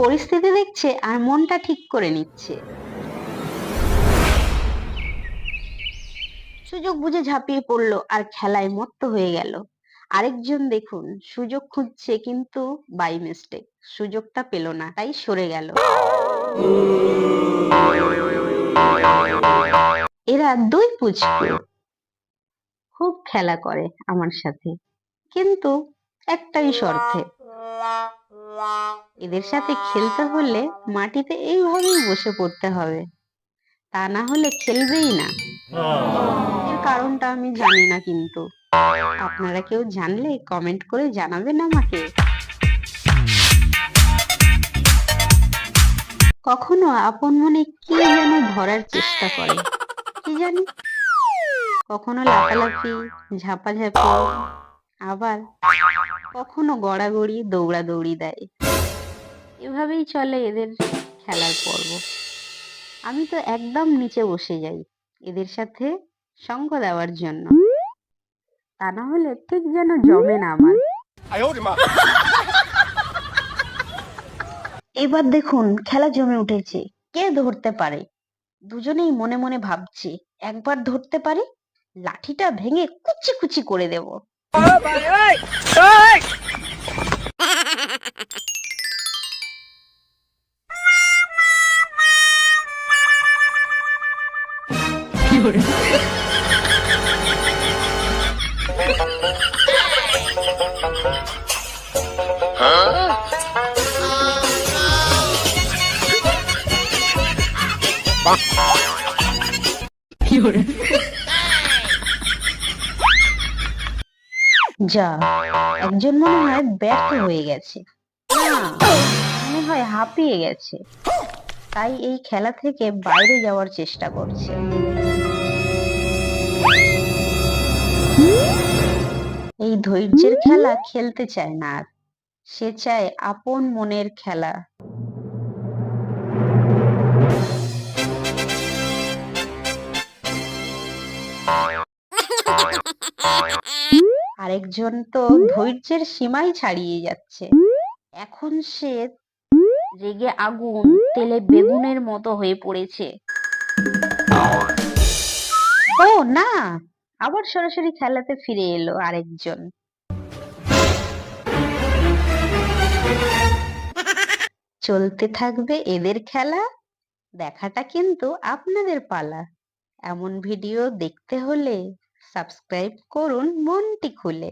পরিস্থিতি দেখছে আর মনটা ঠিক করে নিচ্ছে। সুযোগ বুঝে ঝাঁপিয়ে পড়ল আর খেলায় মত্ত হয়ে গেল। আরেকজন দেখুন, সুযোগ খুঁজছে কিন্তু বাই মিস্টেক সুযোগটা পেল না, তাই সরে গেল। এরা দুই পুচকু। খুব খেলা করে আমার সাথে, কিন্তু একটাই শর্তে। এদের সাথে খেলতে হলে মাটিতে এইভাবেই বসে পড়তে হবে। তা না হলে খেলবেই না। কারণটা আমি জানি না কিন্তু। আপনারা কেউ জানলে কমেন্ট করে জানাবেন আমাকে। কখনো আপন মনে কি যেন ধরার চেষ্টা করে, কি জানি? কখনো লাফালাফি, ঝাপাঝাপি, আবার কখনো গড়াগড়ি দৌড়াদৌড়ি দেয়। এভাবেই চলে এদের খেলার পর্ব। আমি তো একদম নিচে বসে যাই এদের সাথে সঙ্গ দেওয়ার জন্য। তা না হলে ঠিক যেন জমে না আমার। এবার দেখুন খেলা জমে উঠেছে। কে ধরতে পারে? দুজনেই মনে মনে ভাবছে একবার ধরতে পারি? লাঠিটা ভেঙে কুচি কুচি করে দেব। 有人。যা। একজন মনে হয় ব্যর্থ হয়ে গেছে। মনে হয় হাঁপিয়ে গেছে। তাই এই খেলা থেকে বাইরে যাওয়ার চেষ্টা করছে। এই ধৈর্যের খেলা খেলতে চায় না আর। সে চায় আপন মনের খেলা। আরেকজন তো ধৈর্যের সীমাই ছাড়িয়ে যাচ্ছে। এখন সে রেগে আগুন তেলে বেগুনের মতো হয়ে পড়েছে। ও, না! আবার সরাসরি খেলাতে ফিরে এলো আরেকজন। চলতে থাকবে এদের খেলা, দেখাটা কিন্তু আপনাদের পালা। এমন ভিডিও দেখতে হলে সাবস্ক্রাইব করুন মনটি খুলে।